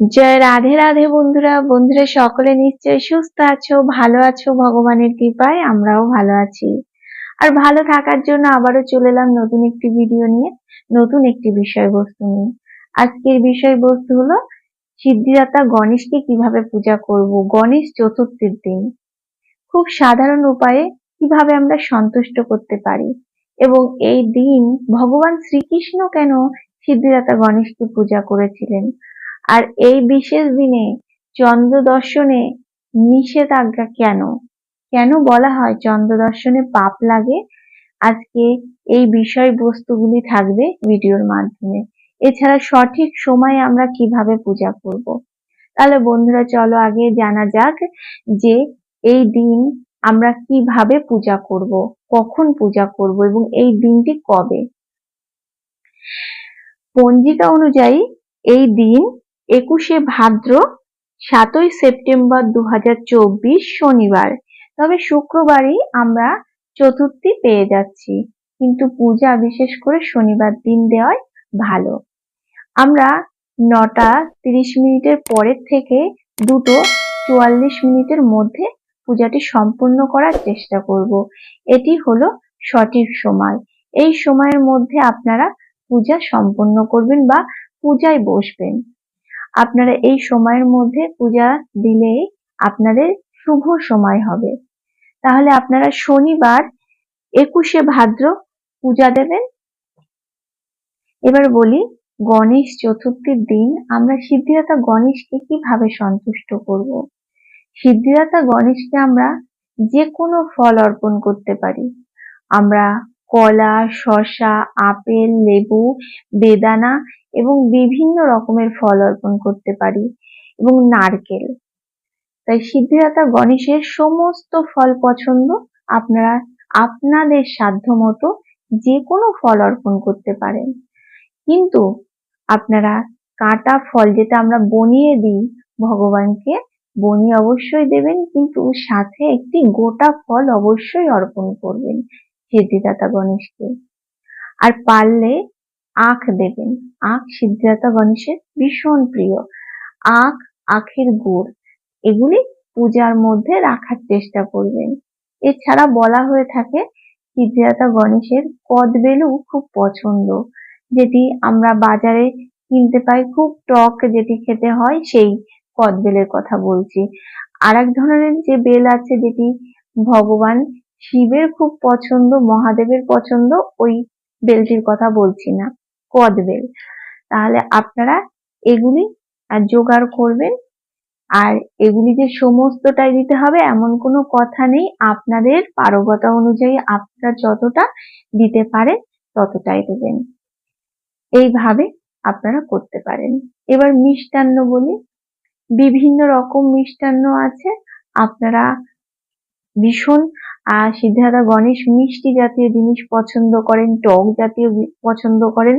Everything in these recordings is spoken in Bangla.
জয় রাধে রাধে বন্ধুরা বন্ধুরা সকলে নিশ্চয়ই সুস্থ আছো, ভালো আছো, ভগবানের কৃপায় আমরাও ভালো আছি। আর ভালো থাকার জন্য আবারও চলে এলাম নতুন একটি ভিডিও নিয়ে, নতুন একটি বিষয়বস্তু নিয়ে। আজকের বিষয়বস্তু হলো, সিদ্ধিদাতা গণেশকে কীভাবে পূজা করব, গণেশ চতুর্থীর দিন। খুব সাধারণ উপায়ে কীভাবে আমরা সন্তুষ্ট করতে পারি, এবং এই দিন ভগবান শ্রীকৃষ্ণ কেন সিদ্ধিদাতা গণেশকে পূজা করেছিলেন? আর এই বিশেষ দিনে চন্দ্র দর্শনে নিষেধাজ্ঞা কেন? কেন বলা হয় চন্দ্র দর্শনে পাপ লাগে? আজকে এই বিষয়বস্তুগুলি থাকবে ভিডিওর মাধ্যমে। এছাড়া সঠিক সময়ে আমরা কীভাবে পূজা করব। তাহলে বন্ধুরা চলো আগে জানা যাক যে এই দিন আমরা কীভাবে পূজা করব, কখন পূজা করব এবং এই দিনটি কবে? পঞ্জিকা অনুযায়ী এই দিন একুশে ভাদ্র, সাতই সেপ্টেম্বর দু হাজার চব্বিশ শনিবার। তবে শুক্রবারই আমরা চতুর্থী পেয়ে যাচ্ছি। কিন্তু পূজা বিশেষ করে শনিবার দিন দেওয়াই ভালো। আমরা নটা তিরিশ মিনিটের পরের থেকে দুটো চুয়াল্লিশ মিনিটের মধ্যে পূজাটি সম্পূর্ণ করার চেষ্টা করব। এটি হলো সঠিক সময়। এই সময়ের মধ্যে আপনারা পূজা সম্পন্ন করবেন বা পূজায় বসবেন। আপনারা এই সময়ের মধ্যে পূজা দিলে আপনাদের শুভ সময় হবে। তাহলে আপনারা শনিবার একুশে ভাদ্র পূজা দেবেন। এবার বলি, গণেশ চতুর্থীর দিন আমরা সিদ্ধিদাতা গণেশকে কীভাবে সন্তুষ্ট করব? সিদ্ধিদাতা গণেশকে আমরা যে কোনো ফল অর্পণ করতে পারি। আমরা কলা, শসা, আপেল, লেবু, বেদানা এবং বিভিন্ন রকমের ফল অর্পণ করতে পারি এবং নারকেল। তাই সিদ্ধিদাতা গণেশের সমস্ত ফল পছন্দ আপনারা আপনাদের সাধ্য মতো যে কোনো ফল অর্পণ করতে পারেন। কিন্তু আপনারা কাটা ফল যেটা আমরা বনিয়ে দিই ভগবানকে বনিয়ে অবশ্যই দেবেন, কিন্তু সাথে একটি গোটা ফল অবশ্যই অর্পণ করবেন। সিদ্ধিদাতা গণেশকে। আর পারলে আখ দেবেন। আখ সিদ্ধিদাতা গণেশের ভীষণ প্রিয়। আখ, আখের গুড়, এগুলি পূজার মধ্যে রাখার চেষ্টা করবেন। এছাড়া বলা হয়ে থাকে, সিদ্ধিদাতা গণেশের কদবেলু খুব পছন্দ, যেটি আমরা বাজারে কিনতে পাই, খুব টক যেটি খেতে হয়, সেই কদবেলের কথা বলছি। আর এক ধরনের যে বেল আছে, যেটি ভগবান শিবের খুব পছন্দ, মহাদেবের পছন্দ, ওই বেলটির কথা বলছি না কদবেল তাহলে আপনারা এগুলি জোগাড় করবেন, আর এগুলি যে সমস্তটাই দিতে হবে এমন কোনো কথা নেই, আপনাদের পারগতা অনুযায়ী আপনারা যতটা দিতে পারেন ততটাই দেবেন। এইভাবে আপনারা করতে পারেন। এবার মিষ্টান্ন বলি, বিভিন্ন রকম মিষ্টান্ন আছে, আপনারা ভীষণ আহ সিদ্ধার্থ গণেশ মিষ্টি জাতীয় জিনিস পছন্দ করেন, টক জাতীয় পছন্দ করেন।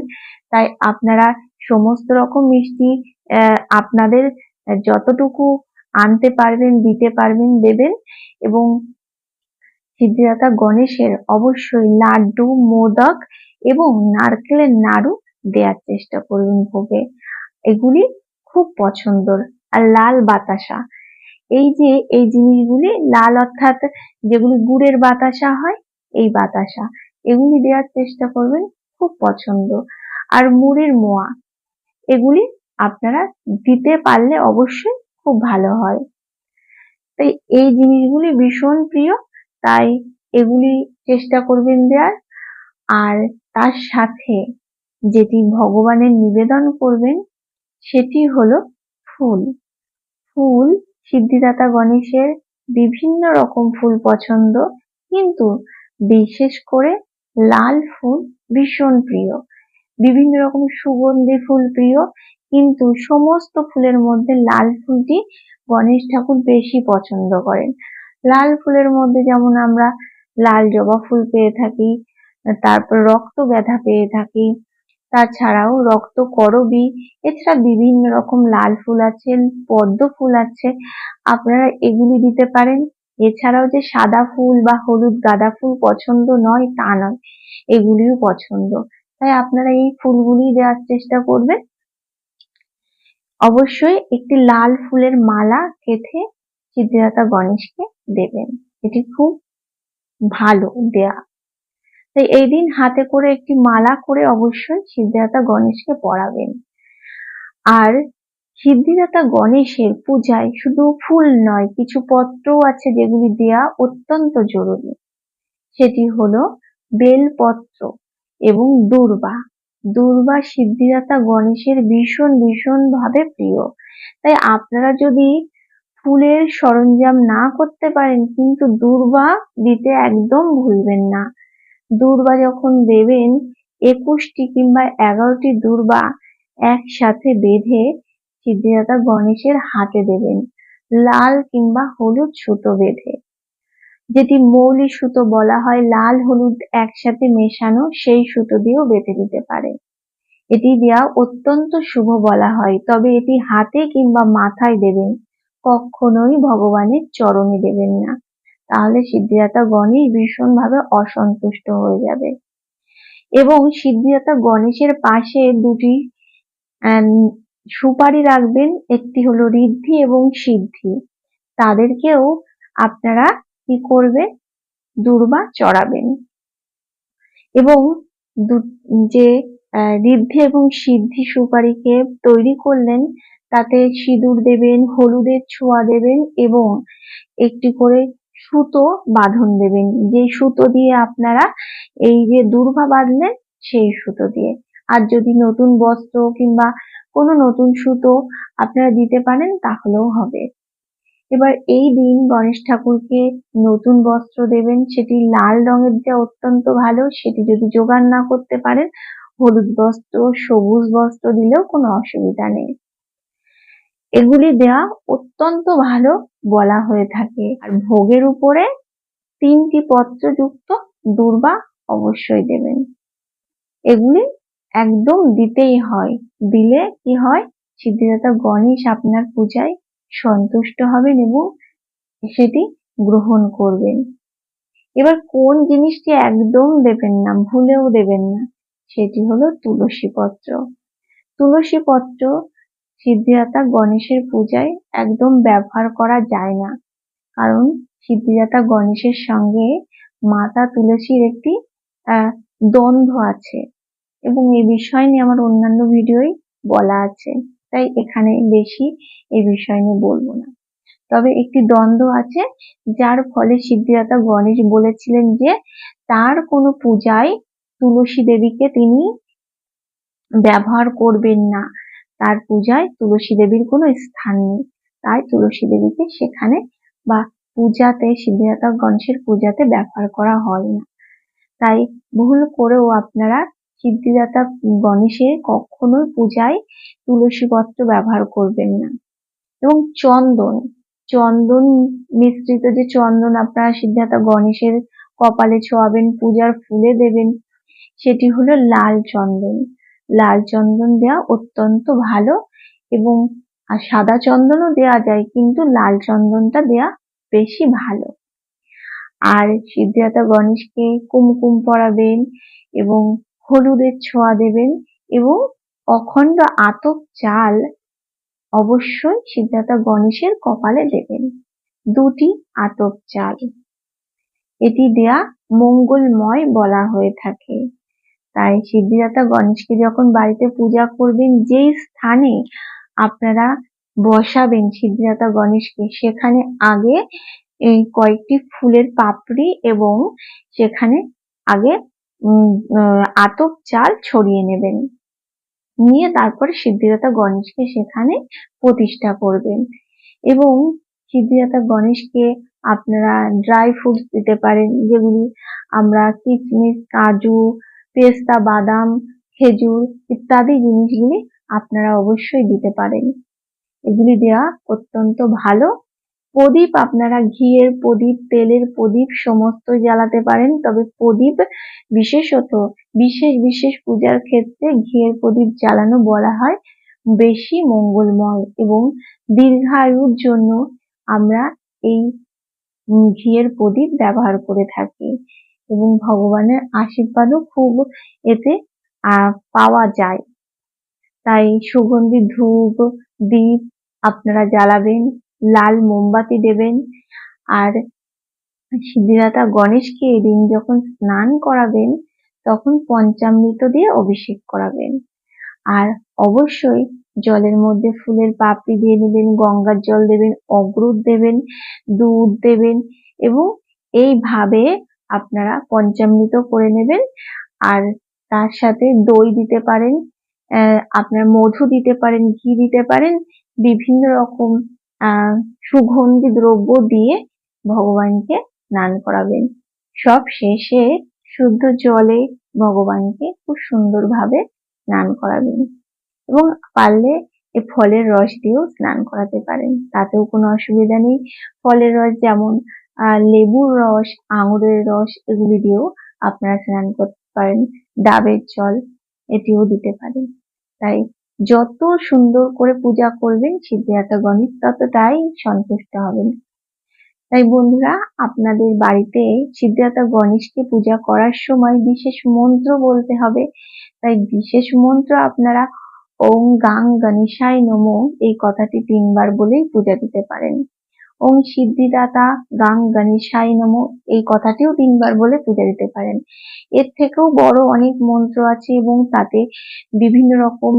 তাই আপনারা সমস্ত রকম মিষ্টি আপনাদের যতটুকু আনতে পারবেন, দিতে পারবেন, দেবেন। এবং সিদ্ধিদাতা গণেশের অবশ্যই লাড্ডু, মোদক এবং নারকেলের নাড়ু দেওয়ার চেষ্টা করবেন ভোগে। এগুলি খুব পছন্দর আর লাল বাতাসা। এই যে, এই জিনিসগুলি লাল অর্থাৎ যেগুলি গুড়ের বাতাসা হয়, এই বাতাসা। এগুলি দেওয়ার চেষ্টা করবেন, খুব পছন্দ। আর মুড়ির মোয়া, এগুলি আপনারা দিতে পারলে অবশ্যই খুব ভালো হয়। তাই এই জিনিসগুলি ভীষণ প্রিয়, তাই এগুলি চেষ্টা করবেন দেওয়ার। আর তার সাথে যেটি ভগবানের নিবেদন করবেন, সেটি হলো ফুল। ফুল সিদ্ধিদাতা গণেশের বিভিন্ন রকম ফুল পছন্দ, কিন্তু বিশেষ করে লাল ফুল ভীষণ প্রিয়। বিভিন্ন রকম সুগন্ধি ফুল প্রিয়, কিন্তু সমস্ত ফুলের মধ্যে লাল ফুলটি গণেশ ঠাকুর বেশি পছন্দ করেন। লাল ফুলের মধ্যে যেমন আমরা লাল জবা ফুল পেয়ে থাকি, তারপর রক্ত গাঁদা পেয়ে থাকি তাছাড়াও রক্ত করবী। এছাড়া বিভিন্ন রকম লাল ফুল আছে, পদ্ম ফুল আছে। আপনারা এগুলি দিতে পারেন। এছাড়াও যে সাদা ফুল বা হলুদ গাঁদা ফুল পছন্দ নয়, তা নয়। এগুলিও পছন্দ। তাই আপনারা এই ফুলগুলি দেওয়ার চেষ্টা করবেন। অবশ্যই একটি লাল ফুলের মালা গেঁথে সিদ্ধিদাতা গণেশকে দেবেন। এটি খুব ভালো দেয়া তাই এই দিন হাতে করে একটি মালা করে অবশ্যই সিদ্ধিদাতা গণেশকে পরাবেন। আর সিদ্ধিদাতা গণেশের পূজায় শুধু ফুল নয়, কিছু পত্রও আছে যেগুলি দেয়া অত্যন্ত জরুরি। সেটি হলো বেলপত্র এবং দুর্বা। দুর্বা সিদ্ধিদাতা গণেশের ভীষণ ভীষণ ভাবে প্রিয়। তাই আপনারা যদি ফুলের সরঞ্জাম না করতে পারেন, কিন্তু দুর্বা দিতে একদম ভুলবেন না। দূর্বা যখন দেবেন, একুশটি কিংবা এগারোটি দূর্বা একসাথে বেঁধে সিদ্ধিদাতা গণেশের হাতে দেবেন। লাল কিংবা হলুদ সুতো বেঁধে। যেটি মৌলি সুতো বলা হয়, লাল হলুদ একসাথে মেশানো, সেই সুতো দিয়েও বেঁধে দিতে পারে। এটি দেওয়া অত্যন্ত শুভ বলা হয়, তবে এটি হাতে কিংবা মাথায় দেবেন, কখনোই ভগবানের চরণে দেবেন না। তাহলে সিদ্ধিদাতা গণেশ ভীষণভাবে অসন্তুষ্ট হয়ে যাবে। এবং সিদ্ধিদাতা গণেশের পাশে দুটি সুপারি রাখবেন। একটি হলো ঋদ্ধি এবং সিদ্ধি। তাদেরকেও আপনারা কি করবেন? দুর্বা চড়াবেন। এবং যে ঋদ্ধি এবং সিদ্ধি সুপারিকে তৈরি করলেন, তাতে সিঁদুর দেবেন, হলুদের ছোঁয়া দেবেন এবং একটি করে সুতো বাঁধন দেবেন। যে সুতো দিয়ে আপনারা এই যে দুর্ভা বাঁধলেন, সেই সুতো দিয়ে। আর যদি নতুন বস্ত্র কিংবা কোনো নতুন সুতো আপনারা দিতে পারেন, তাহলেও হবে। এবার এই দিন গণেশ ঠাকুরকে নতুন বস্ত্র দেবেন। সেটি লাল রঙের দেওয়া অত্যন্ত ভালো, সেটি যদি জোগাড় না করতে পারেন, হলুদ বস্ত্র, সবুজ বস্ত্র দিলেও কোনো অসুবিধা নেই। এগুলি দেওয়া অত্যন্ত ভালো বলা হয়ে থাকে। আর ভোগের উপরে তিনটি পত্রযুক্ত দুর্বা অবশ্যই দেবেন। এগুলি একদম দিতেই হয়। দিলে কি হয়? সিদ্ধিদাতা গণেশ আপনার পূজায় সন্তুষ্ট হবেন এবং সেটি গ্রহণ করবেন। এবার কোন জিনিসটি একদম দেবেন না, ভুলেও দেবেন না, সেটি হলো তুলসী পত্র। তুলসী পত্র সিদ্ধিদাতা গণেশের পূজায় একদম ব্যবহার করা যায় না। কারণ সিদ্ধিদাতা গণেশের সঙ্গে মাতা তুলসীর একটি দ্বন্দ্ব আছে এবং এই বিষয় নিয়ে আমার অন্যান্য ভিডিওই বলা আছে। তাই এখানে বেশি এই বিষয় নিয়ে বলব না। তবে একটি দ্বন্দ্ব আছে যার ফলে সিদ্ধিদাতা গণেশ বলেছিলেন যে, তার কোনো পূজায় তুলসী দেবীকে তিনি ব্যবহার করবেন না। তার পূজায় তুলসী দেবীর কোনো স্থান নেই। তাই তুলসী দেবীকে সেখানে বা পূজাতে সিদ্ধিদাতা গণেশের পূজাতে ব্যবহার করা হয় না। তাই ভুল করেও আপনারা সিদ্ধিদাতা গণেশের কখনোই পূজায় তুলসী পত্র ব্যবহার করবেন না। এবং চন্দন চন্দন মিশ্রিত যে চন্দন আপনারা সিদ্ধার্থ গণেশের কপালে ছোঁয়াবেন, পূজার ফুলে দেবেন, সেটি হলো লাল চন্দন। লাল চন্দন দেওয়া অত্যন্ত ভালো এবং আর সাদা চন্দনও দেওয়া যায়, কিন্তু লাল চন্দনটা দেয়া বেশি ভালো। আর সিদ্ধিদাতা গণেশকে কুমকুম পরাবেন এবং হলুদের ছোঁয়া দেবেন এবং অখণ্ড আতপ চাল অবশ্যই সিদ্ধার্থ গণেশের কপালে দেবেন। দুটি আতপ চাল। এটি দেয়া মঙ্গলময় বলা হয়ে থাকে। তাই সিদ্ধিদাতা গণেশকে যখন বাড়িতে পূজা করবেন, যেই স্থানে আপনারা বসাবেন সিদ্ধিদাতা গণেশকে, সেখানে আগে এই কয়েকটি ফুলের পাপড়ি এবং সেখানে আগে আতপ চাল ছড়িয়ে নেবেন। নিয়ে তারপরে সিদ্ধিদাতা গণেশকে সেখানে প্রতিষ্ঠা করবেন। এবং সিদ্ধিদাতা গণেশকে আপনারা ড্রাই ফ্রুটস দিতে পারেন, যেগুলি আমরা কিচমিচ কাজু পেস্তা, বাদাম, খেজুর ইত্যাদি জিনিসগুলি আপনারা অবশ্যই দিতে পারেন। এগুলি দেওয়া অত্যন্ত ভালো। প্রদীপ আপনারা ঘিয়ের প্রদীপ, তেলের প্রদীপ সমস্ত জ্বালাতে পারেন, তবে প্রদীপ বিশেষত বিশেষ বিশেষ পূজার ক্ষেত্রে ঘিয়ের প্রদীপ জ্বালানো বলা হয় বেশি মঙ্গলময় এবং দীর্ঘায়ুর জন্য আমরা এই ঘিয়ের প্রদীপ ব্যবহার করে থাকি। এবং ভগবানের আশীর্বাদও খুব এতে পাওয়া যায়। তাই সুগন্ধি ধূপ দ্বীপ আপনারা জ্বালাবেন, লাল মোমবাতি দেবেন, আর সিদ্ধিদাতা গণেশকে এদিন যখন স্নান করাবেন, তখন পঞ্চামৃত দিয়ে অভিষেক করাবেন। আর অবশ্যই জলের মধ্যে ফুলের পাপড়ি দিয়ে নেবেন, গঙ্গার জল দেবেন অগ্রুত দেবেন, দুধ দেবেন, এবং এইভাবে আপনারা পঞ্চামৃত করে নেবেন। আর তার সাথে দই দিতে পারেন আপনার মধু দিতে পারেন, ঘি দিতে পারেন, বিভিন্ন রকম সুগন্ধি দ্রব্য দিয়ে ভগবানকে স্নান করাবেন। সব শেষে শুদ্ধ জলে ভগবানকে খুব সুন্দরভাবে স্নান করাবেন এবং পারলে এ ফলের রস দিয়েও স্নান করাতে পারেন। তাতেও কোনো অসুবিধা নেই। ফলের রস যেমন আহ লেবুর রস, আঙুরের রস এগুলি দিয়েও আপনারা স্নান করতে পারেন। ডাবের জল এটিও দিতে পারেন। তাই যত সুন্দর করে পূজা করবেন সিদ্ধিদাতা গণেশ, ততটাই সন্তুষ্ট হবেন। তাই বন্ধুরা, আপনাদের বাড়িতে সিদ্ধিদাতা গণেশকে পূজা করার সময় বিশেষ মন্ত্র বলতে হবে। তাই বিশেষ মন্ত্র আপনারা ওম গাং গণেশায় নমো এই কথাটি তিনবার বলেই পূজা দিতে পারেন। ওম সিদ্ধিদাতা গাং গণেশায় নমো। এই কথাটিও তিনবার বলে পূজা দিতে পারেন। এর থেকেও বড় অনেক মন্ত্র আছে এবং তাতে বিভিন্ন রকম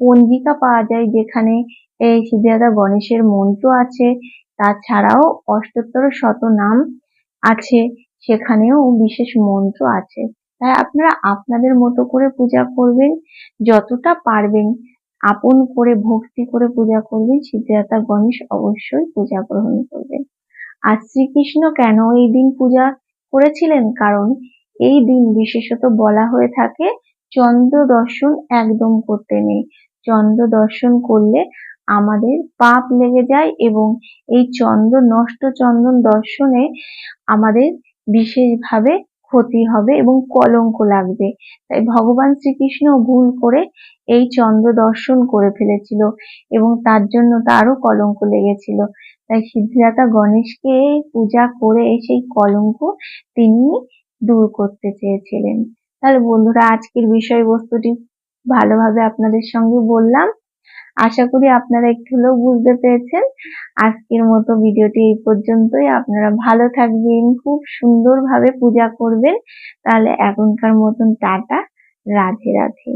পঞ্জিকা পাওয়া যায় যেখানে এই সিদ্ধিদাতা গণেশের মন্ত্র আছে। তাছাড়াও অষ্টোত্তর শত নাম আছে, সেখানেও বিশেষ মন্ত্র আছে। তাই আপনারা আপনাদের মতো করে পূজা করবেন, যতটা পারবেন আপন করে ভক্তি করে পূজা করবেন সিদ্ধিদাতা গণেশ অবশ্যই পূজা গ্রহণ করবেন আর শ্রীকৃষ্ণ কেন এই দিন পূজা করেছিলেন? কারণ এই দিন বিশেষত বলা হয়ে থাকে, চন্দ্র দর্শন একদম করতে নেই। চন্দ্র দর্শন করলে আমাদের পাপ লেগে যায় এবং এই চন্দ্র, নষ্ট চন্দন দর্শনে আমাদের বিশেষভাবে ক্ষতি হবে এবং কলঙ্ক লাগবে। তাই ভগবান শ্রীকৃষ্ণ ভুল করে এই চন্দ্র দর্শন করে ফেলেছিল এবং তার জন্য তারও কলঙ্ক লেগেছিল। তাই সিদ্ধিদাতা গণেশকে পূজা করে সেই কলঙ্ক তিনি দূর করতে চেয়েছিলেন। তাহলে বন্ধুরা, আজকের বিষয়বস্তুটি ভালোভাবে আপনাদের সঙ্গে বললাম। আশা করি আপনারা একটু হলেও বুঝতে পেরেছেন। আজকের মতো ভিডিওটি এই পর্যন্তই। আপনারা ভালো থাকবেন, খুব সুন্দরভাবে পূজা করবেন। তাহলে এখনকার মতন টাটা। রাধে রাধে।